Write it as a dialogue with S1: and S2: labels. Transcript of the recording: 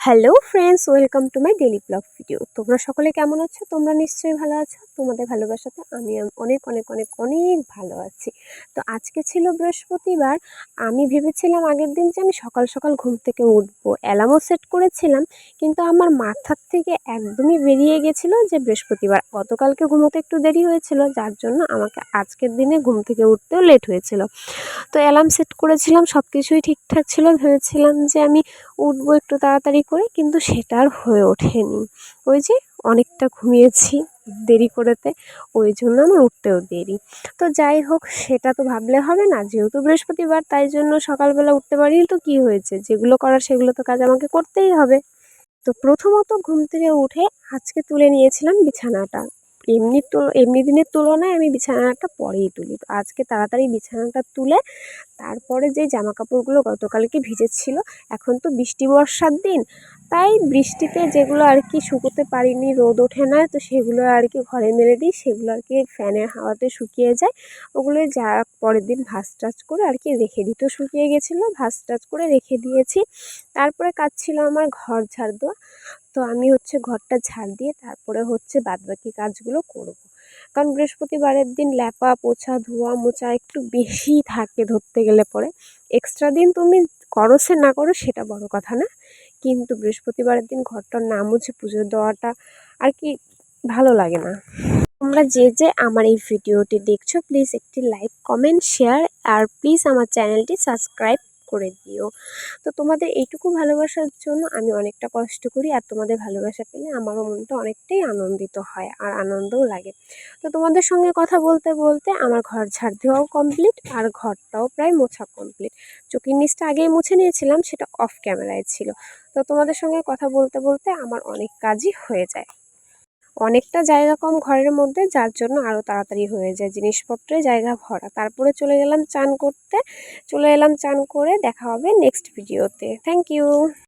S1: Hello friends welcome to my daily blog video তোমরা সকলে কেমন আছো? তোমরা নিশ্চয়ই ভালো আছো। তোমাদের ভালোবাসাতে আমি অনেক অনেক অনেক অনেক ভালো আছি। তো আজকে ছিল বৃহস্পতিবার। আমি ভেবেছিলাম আগের দিন যে আমি সকাল সকাল ঘুম থেকে উঠবো। অ্যালার্মও সেট করেছিলাম, কিন্তু আমার মাথার থেকে একদমই বেরিয়ে গেছিল যে বৃহস্পতিবার। গতকালকে ঘুমোতে একটু দেরি হয়েছিল, যার জন্য আমাকে আজকের দিনে ঘুম থেকে উঠতেও লেট হয়েছিল। তো অ্যালার্ম সেট করেছিলাম সব কিছুই ঠিকঠাক ছিল। ভেবেছিলাম যে আমি উঠবো একটু তাড়াতাড়ি করে, কিন্তু সেটা আর হয়ে ওঠেনি। ওই যে অনেকটা ঘুমিয়েছি দেরি করেতে, ওই জন্য আমার উঠতেও দেরি। তো যাই হোক, সেটা তো ভাবলে হবে না, যেহেতু বৃহস্পতিবার, তাই জন্য সকালবেলা উঠতে পারি তো কী হয়েছে? যেগুলো করার সেগুলো তো কাজ আমাকে করতেই হবে। তো প্রথমত ঘুম থেকে উঠে আজকে তুলে নিয়েছিলাম বিছানাটা। এমনি তুল এমনি দিনের তুলনায় আমি বিছানাটা পরেই তুলি। তো আজকে তাড়াতাড়ি বিছানাটা তুলে তারপরে যে জামা কাপড়গুলো গতকালকে ভিজেছিল, এখন তো বৃষ্টি বর্ষার দিন, তাই বৃষ্টিতে যেগুলো আর কি শুকোতে পারিনি, রোদ ওঠে না, তো সেগুলো আর কি ঘরে মেলে দিই, সেগুলো আর কি ফ্যানের হাওয়াতে শুকিয়ে যায়। ওগুলো যা পরের দিন ভাজ টাচ করে আর কি রেখে দিই। তো শুকিয়ে গেছিল, ভাজ টাচ করে রেখে দিয়েছি। তারপরে কাজ ছিল আমার ঘর ঝাড় দেওয়া। তো আমি হচ্ছে ঘরটা ঝাড় দিয়ে তারপরে হচ্ছে বাদবাকি কাজগুলো করব। কারণ বৃহস্পতিবারের দিন ল্যাপা, পোছা, ধোয়া, মোছা একটু বেশিই থাকে ধরতে গেলে পরে। এক্সট্রা দিন তুমি করো সে না করো সেটা বড় কথা না। কিন্তু বৃহস্পতিবারের দিন ঘরটার না মুছে পুজো দেওয়াটা আর কি ভালো লাগে না। তোমরা যে যে আমার এই ভিডিওটি দেখছ প্লিজ একটি লাইক কমেন্ট শেয়ার আর প্লিজ আমার চ্যানেলটি সাবস্ক্রাইব করে দিও। তো তোমাদের এইটুকু ভালোবাসার জন্য আমি অনেকটা কষ্ট করি আর তোমাদের ভালোবাসা পেলে আমারও মনটা অনেকটাই আনন্দিত হয় আর আনন্দও লাগে। তো তোমাদের সঙ্গে কথা বলতে বলতে আমার ঘর ঝাড় দেওয়াও কমপ্লিট আর ঘরটাও প্রায় মোছা কমপ্লিট চোখের নিচটা আগেই মুছে নিয়েছিলাম, সেটা অফ ক্যামেরায় ছিল। তো তোমাদের সঙ্গে কথা বলতে বলতে আমার অনেক কাজই হয়ে যায়। অনেকটা জায়গা কম ঘরের মধ্যে, যার জন্য আরও তাড়াতাড়ি হয়ে যায় জিনিসপত্রে জায়গা ভরা। তারপরে চলে গেলাম চান করতে। চলে এলাম চান করে দেখা হবে নেক্সট ভিডিওতে থ্যাংক ইউ